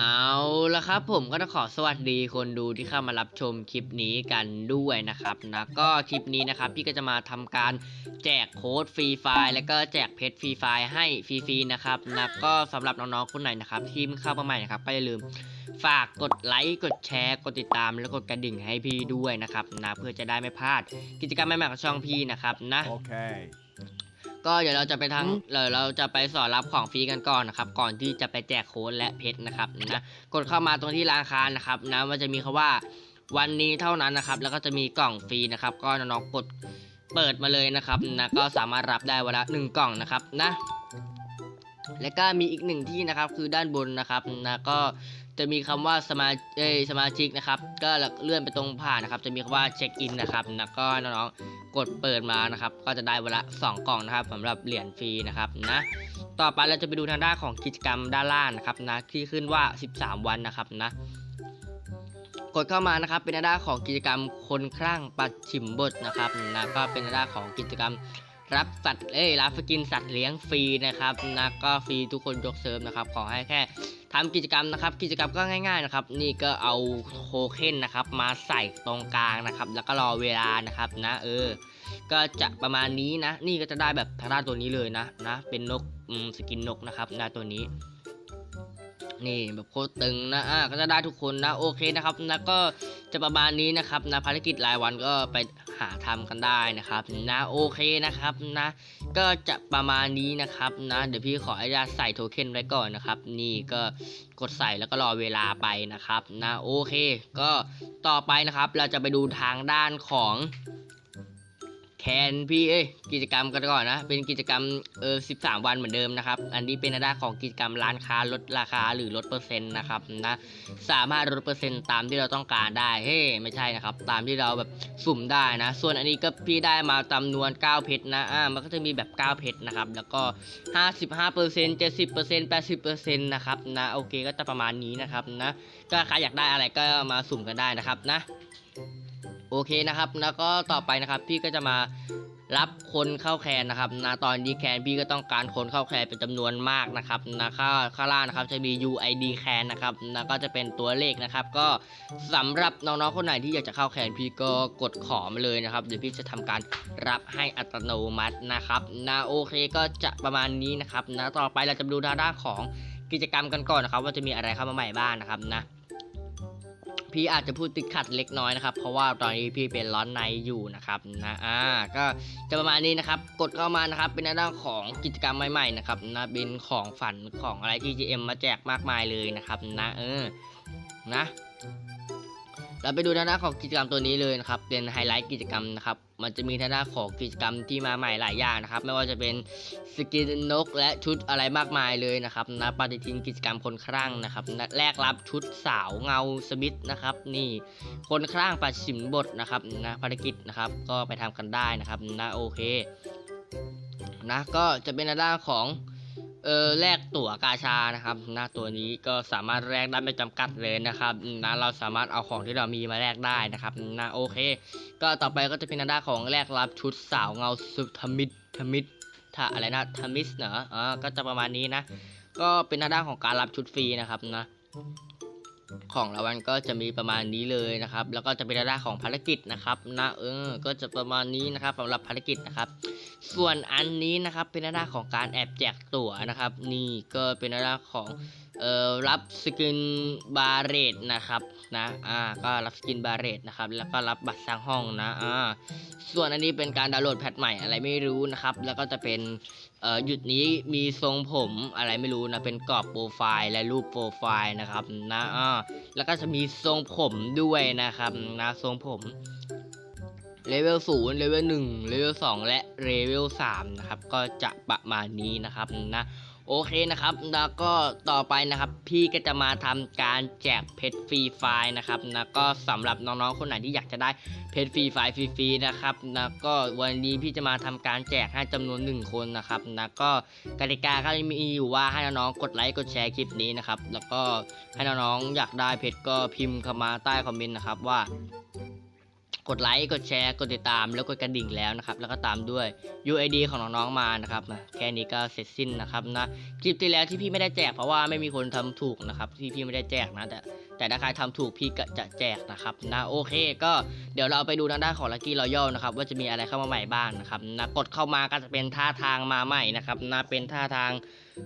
เอาละครับผมก็ต้องขอสวัสดีคนดูที่เข้ามารับชมคลิปนี้กันด้วยนะครับนะก็คลิปนี้นะครับพี่ก็จะมาทำการแจกโค้ดฟรีไฟล์แล้วก็แจกเพชรฟรีไฟล์ให้ฟรีๆนะครับนะก็สำหรับน้องๆคนไหนนะครับที่เพิ่งเข้ามาใหม่นะครับก็อย่าลืมฝากกดไลค์กดแชร์กดติดตามแล้วกดกระดิ่งให้พี่ด้วยนะครับนะเพื่อจะได้ไม่พลาดกิจกรรมใหม่ๆของช่องพี่นะครับนะ Okay. ก็เดี๋ยวเราจะไปทางเดี๋ยวเราจะไปสอนรับของฟรีกันก่อนนะครับ ก่อนที่จะไปแจกโค้ดและเพชรนะครับนะกดเข้ามาตรงที่ร้านค้านะครับนะมันจะมีคาว่าวันนี้เท่านั้นนะครับ แล้วก็จะมีกล่องฟรีนะครับ ก็น้องๆกดเปิดมาเลยนะครับนะก็สามารถรับได้วันละหนึ่งกล่องนะครับนะแล้วก็มีอีกหนึ่งที่นะครับคือด้านบนนะครับนะก็ จะมีคำว่าสมาเอสมาชิกนะครับ ก็เลื่อนไปตรงผ่านนะครับ จะมีคำว่าเช็คอินนะครับนะก็น้องๆกดเปิดมานะครับ ก็จะได้เวละ2กล่องนะครับสำหรับเหรียญฟรีนะครับนะต่อไปเราจะไปดูทางด้านของกิจกรรมด้านล่างนะครับนะที่ขึ้นว่า 13 วันนะครับนะกดเข้ามานะครับเป็นหน้าดาของกิจกรรมคนคลั่งปัดฉิมบทนะครับนะก็เป็นหน้าดาของกิจกรรม รับสัตว์เอ้ยรับสกินสัตว์เลี้ยงฟรีนะครับนะก็ฟรีทุกคนยกเซิร์ฟนะครับ ขอให้แค่ทำกิจกรรมนะครับ กิจกรรมก็ง่ายๆนะครับ นี่ก็เอาโทเค็นนะครับ มาใส่ตรงกลางนะครับ แล้วก็รอเวลานะครับนะเออ ก็จะประมาณนี้นะ นี่ก็จะได้แบบทางด้าตัวนี้เลยนะนะ เป็นนกสกินนกนะครับนะตัวนี้นี่แบบโคตรตึงนะอ่าก็จะได้ทุกคนนะโอเคนะครับนะก็จะประมาณนี้นะครับนะภารกิจรายวันก็ไป หาทำกันได้นะครับนะโอเคนะครับนะก็จะประมาณนี้นะครับนะเดี๋ยวพี่ขออนุญาตใส่โทเค็นไว้ก่อนนะครับ นี่ก็กดใส่แล้วก็รอเวลาไปนะครับนะโอเค ก็ต่อไปนะครับเราจะไปดูทางด้านของ แคนพี่เอ้ยกิจกรรมกันก่อนนะ เป็นกิจกรรมเออ13วันเหมือนเดิมนะครับ อันนี้เป็นหน้าด้ของกิจกรรมร้านค้าลดราคาหรือลดเปอร์เซ็นต์นะครับนะสามารถลดเปอร์เซ็นต์ตามที่เราต้องการได้เฮ้ไม่ใช่นะครับ ตามที่เราแบบสุ่มได้นะ ส่วนอันนี้ก็พี่ได้มาจำนวน 9 เพชรนะอ่ามันก็จะมีแบบ 9 เพชรนะครับ แล้วก็ 55% 70% 80%นะครับนะโอเคก็จะประมาณนี้นะครับนะก็ใครอยากได้อะไรก็มาสุ่มกันได้นะครับนะ โอเคนะครับ แล้วก็ต่อไปนะครับ พี่ก็จะมารับคนเข้าแคนนะครับนะตอนนี้แคนพี่ก็ต้องการคนเข้าแคนเป็นจำนวนมากนะครับนะข้าข้าล่างนะครับจะมี UID แคนนะครับนะก็จะเป็นตัวเลขนะครับ ก็สำหรับน้องๆคนไหนที่อยากจะเข้าแคนพี่ก็กดขอมาเลยนะครับเดี๋ยวพี่จะทำการรับให้อัตโนมัตินะครับนะโอเคก็จะประมาณนี้นะครับนะต่อไปเราจะดูทางด้านของกิจกรรมกันก่อนนะครับ ว่าจะมีอะไรเข้ามาใหม่บ้างนะครับนะ พี่อาจจะพูดติดขัดเล็กน้อยนะครับ เพราะว่าตอนนี้พี่เป็นร้อนในอยู่นะครับนะอ่าก็จะประมาณนี้นะครับ กดเข้ามานะครับ เป็นหน้าด้านของกิจกรรมใหม่ๆนะครับนะเป็นของฝันของอะไรที่ GM มาแจกมากมายเลยนะครับนะเออนะ เราไปดูทางด้านของกิจกรรมตัวนี้เลยนะครับ เป็นไฮไลท์กิจกรรมนะครับ มันจะมีทางด้านของกิจกรรมที่มาใหม่หลายอย่างนะครับ ไม่ว่าจะเป็นสกินนกและชุดอะไรมากมายเลยนะครับนะปฏิทินกิจกรรมคนครั่งนะครับนะแลกรับชุดสาวเงาสมิธนะครับ นี่คนครั่งปัดฉิมบทนะครับนะภารกิจนะครับ ก็ไปทำกันได้นะครับนะโอเค นะก็จะเป็นทางด้านของ เออแลกตั๋วกาชานะครับนะตัวนี้ก็สามารถแลกได้ไม่จำกัดเลยนะครับนะเราสามารถเอาของที่เรามีมาแลกได้นะครับนะโอเค ก็ต่อไปก็จะเป็นทางด้านของแลกรับชุดสาวเงาสุธมิตรธมิตรถ้าอะไรนะธมิสเนอะอ่าก็จะประมาณนี้นะ ก็เป็นทางด้านของการรับชุดฟรีนะครับนะ ของรางวัลก็จะมีประมาณนี้เลยนะครับ แล้วก็จะเป็นระดับของภารกิจนะครับนะเออ ก็จะประมาณนี้นะครับสำหรับภารกิจนะครับ ส่วนอันนี้นะครับเป็นระดับของการแอบแจกตั๋วนะครับ นี่ก็เป็นระดับของเอ่อรับสกินบาเรตนะครับนะอ่าก็รับสกินบาเรตนะครับแล้วก็รับบัตรสร้างห้องนะอ่าส่วนอันนี้เป็นการดาวน์โหลดแพทใหม่อะไรไม่รู้นะครับ แล้วก็จะเป็น เอ่อหยุดนี้มีทรงผมอะไรไม่รู้นะ เป็นกรอบโปรไฟล์และรูปโปรไฟล์นะครับนะอ่าแล้วก็จะมีทรงผมด้วยนะครับนะทรงผมเลเวลศูนย์เลเวลหนึ่งเลเวลสองและเลเวลสามนะครับ ก็จะประมาณนี้นะครับนะ โอเคนะครับแล้วก็ต่อไปนะครับ พี่ก็จะมาทำการแจกเพชรฟรีไฟล์นะครับนะก็สำหรับน้องๆคนไหนที่อยากจะได้เพจฟรีไฟล์ฟรีๆนะครับนะก็วันนี้พี่จะมาทำการแจกให้จำนวนหนึ่งคนนะครับนะก็กติกาก็มีอยู่ว่าให้น้องๆกดไลค์กดแชร์คลิปนี้นะครับแล้วก็ให้น้องๆอยากได้เพจก็พิมพ์เข้ามาใต้คอมเมนต์นะครับว่า กดไลค์กดแชร์กดติดตามแล้วกดกระดิ่งแล้วนะครับ แล้วก็ตามด้วย UID ของน้องๆมานะครับแค่นี้ก็เสร็จสิ้นนะครับนะคลิปที่แล้วที่พี่ไม่ได้แจกเพราะว่าไม่มีคนทำถูกนะครับ ที่พี่ไม่ได้แจกนะแต่แต่ถ้าใครทำถูกพี่ก็จะแจกนะครับนะโอเค ก็เดี๋ยวเราไปดูทางด้านของ Lucky Royal นะครับว่าจะมีอะไรเข้ามาใหม่บ้างนะครับนะกดเข้ามาก็จะเป็นท่าทางมาใหม่นะครับนะเป็นท่าทาง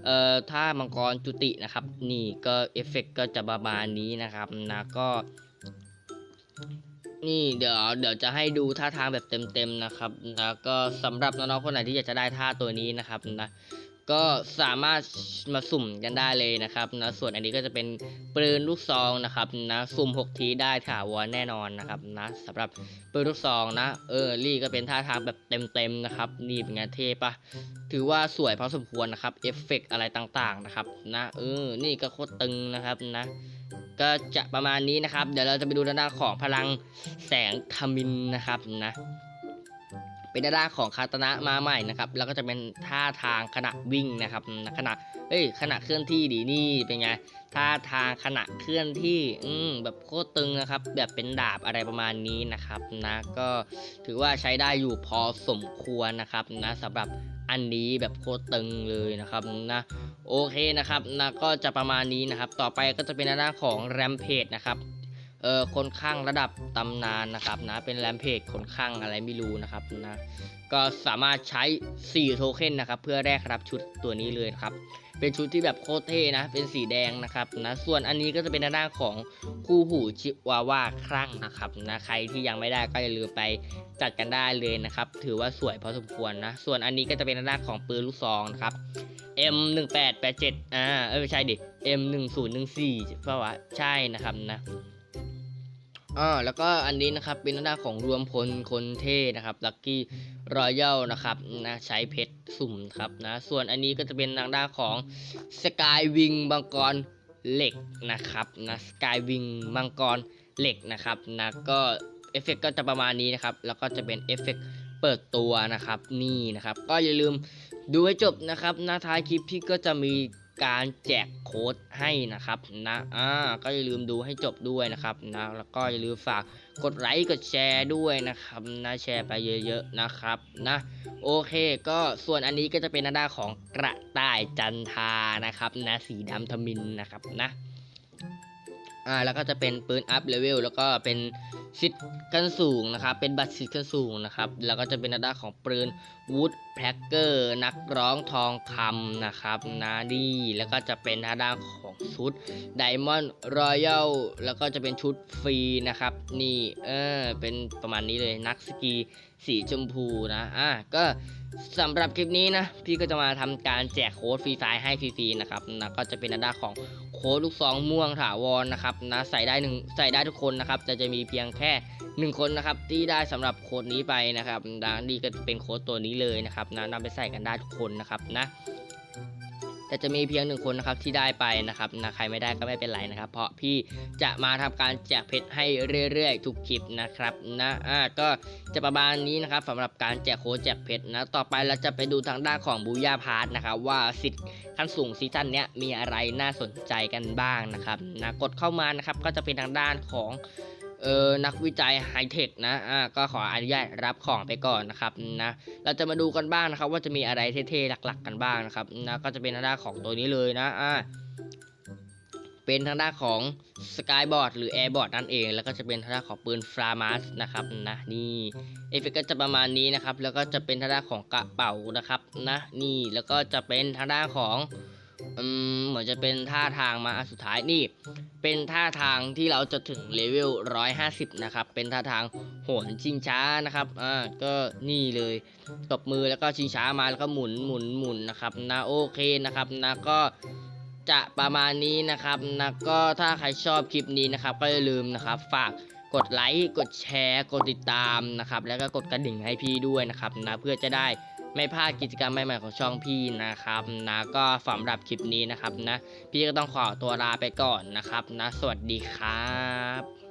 เอ่อท่ามังกรจุตินะครับ นี่ก็เอฟเฟกต์ก็จะประมาณนี้นะครับนะก็ นี่เดี๋ยวเดี๋ยวจะให้ดูท่าทางแบบเต็มๆนะครับแล้วก็สำหรับน้องๆคนไหนที่อยากจะได้ท่าตัวนี้นะครับนะก็สามารถมาสุ่มกันได้เลยนะครับนะส่วนอันนี้ก็จะเป็นปืนลูกซองนะครับนะสุ่ม 6 ทีได้ถาวรแน่นอนนะครับนะสำหรับปืนลูกซองนะเออรี่ก็เป็นท่าทางแบบเต็มๆนะครับนี่เป็นไงเท่ปะถือว่าสวยพอสมควรนะครับเอฟเฟกต์อะไรต่างๆนะครับนะเออนี่ก็โคตรตึงนะครับนะ ก็จะประมาณนี้นะครับ เดี๋ยวเราจะไปดูด้านหน้าของพลังแสงทมินนะครับนะเป็นด้านหน้าของคาตนะมาใหม่นะครับ แล้วก็จะเป็นท่าทางขณะวิ่งนะครับนะขณะเอ้ยขณะเคลื่อนที่ดีนี่เป็นไงท่าทางขณะเคลื่อนที่อืมแบบโคตรตึงนะครับ แบบเป็นดาบอะไรประมาณนี้นะครับนะก็ถือว่าใช้ได้อยู่พอสมควรนะครับนะสำหรับอันนี้แบบโคตรตึงเลยนะครับนะ โอเคนะครับนะก็จะประมาณนี้นะครับ ต่อไปก็จะเป็นหน้าของแรมเพจนะครับเออคนข้างระดับตำนานนะครับนะเป็นแรมเพจคนข้างอะไรไม่รู้นะครับนะก็สามารถใช้ 4 โทเค็นนะครับเพื่อแลกรับชุดตัวนี้เลยครับเป็นชุดที่แบบโคตรเท่นะ เป็นสีแดงนะครับนะส่วนอันนี้ก็จะเป็นหน้าของคู่หูชิวาว่าครั่งนะครับนะใครที่ยังไม่ได้ก็อย่าลืมไปจัดกันได้เลยนะครับ ถือว่าสวยพอสมควรนะ ส่วนอันนี้ก็จะเป็นหน้าของปืนลูกซองนะครับ M 1 8 8 7 อ่าเออไม่ใช่ดิ M 1 0 1 4เพราว่าใช่นะครับนะอ่าแล้วก็อันนี้นะครับเป็นหน้าของรวมพลคนเท่นะครับ Lucky Royal นะครับนะใช้เพชรสุ่มครับนะส่วนอันนี้ก็จะเป็นทางด้านของ Sky Wing มังกรเหล็กนะครับนะ Sky Wing มังกรเหล็กนะครับนะก็เอฟเฟกก็จะประมาณนี้นะครับแล้วก็จะเป็นเอฟเฟกเปิดตัวนะครับนี่นะครับ ก็อย่าลืม ดูให้จบนะครับหน้าท้ายคลิปพี่ก็จะมีการแจกโค้ดให้นะครับนะอ่าก็อย่าลืมดูให้จบด้วยนะครับนะแล้วก็อย่าลืมฝากกดไลค์กดแชร์ด้วยนะครับนะแชร์ไปเยอะๆนะครับนะโอเคก็ส่วนอันนี้ก็จะเป็นหน้าด้าของกระต่ายจันทานะครับนะสีดำทมินนะครับนะ อ่าแล้วก็จะเป็นปืนอัพเลเวลแล้วก็เป็นสิทธิ์กันสูงนะครับ เป็นบัตรสิทธิ์กันสูงนะครับ แล้วก็จะเป็นน้าด้านของปืนวูดแพคเกอร์นักร้องทองคำนะครับนาดีแล้วก็จะเป็นทาด้านของชุดไดมอนด์รอยัลแล้วก็จะเป็นชุดฟรีนะครับ นี่เออเป็นประมาณนี้เลยนักสกี สีชมพูนะอะก็สำหรับคลิปนี้นะ พี่ก็จะมาทำการแจกโค้ดฟรีไฟล์ให้ฟรีๆนะครับนะก็จะเป็นอันด้าของโค้ดลูกซองม่วงถาวรนะครับนะใส่ได้หนึ่งใส่ได้ทุกคนนะครับแต่จะมีเพียงแค่หนึ่งคนนะครับที่ได้สำหรับโค้ดนี้ไปนะครับดังนี้ก็เป็นโค้ดตัวนี้เลยนะครับนะนำไปใส่กันได้ทุกคนนะครับนะ แต่จะมีเพียงหนึ่งคนนะครับที่ได้ไปนะครับนะใครไม่ได้ก็ไม่เป็นไรนะครับ เพราะพี่จะมาทำการแจกเพชรให้เรื่อยๆ ทุกคลิปนะครับนะอ่าก็จะประมาณนี้นะครับสำหรับการแจกโค้ดแจกเพชรนะต่อไปเราจะไปดูทางด้านของบูย่าพาร์ทนะครับว่าสิทธิ์ขั้นสูงซีซั่นเนี้ยมีอะไรน่าสนใจกันบ้างนะครับนะกดเข้ามานะครับก็จะเป็นทางด้านของ เออนักวิจัยไฮเทคนะอ่าก็ขออนุญาตรับของไปก่อนนะครับนะเราจะมาดูกันบ้างนะครับ ว่าจะมีอะไรเท่ๆหลัก ๆ กันบ้างนะครับนะก็จะเป็นทางด้านของตัวนี้เลยนะอ่าเป็นทางด้านของสกายบอร์ดหรือแอร์บอร์ดนั่นเอง แล้วก็จะเป็นทางด้านของปืนฟลามัสนะครับนะนี่เอฟเฟกต์ก็จะประมาณนี้นะครับ แล้วก็จะเป็นทางด้านของกระเป๋านะครับนะนี่แล้วก็จะเป็นทางด้านของอืม จะเป็นท่าทางมาสุดท้ายนี่ เป็นท่าทางที่เราจะถึงเลเวล150 นะครับ เป็นท่าทางโหนชิงช้านะครับอ่าก็นี่เลยตบมือแล้วก็ชิงช้ามาแล้วก็หมุนหมุนหมุนนะครับนะโอเคนะครับนะก็จะประมาณนี้นะครับนะก็ถ้าใครชอบคลิปนี้นะครับ ก็อย่าลืมนะครับ ฝากกดไลค์กดแชร์ กดติดตามนะครับ แล้วก็กดกระดิ่งให้พี่ด้วยนะครับนะเพื่อจะได้ ไม่พลาดกิจกรรมใหม่ๆของช่องพี่นะครับนะก็สำหรับคลิปนี้นะครับนะพี่ก็ต้องขอตัวลาไปก่อนนะครับนะสวัสดีครับ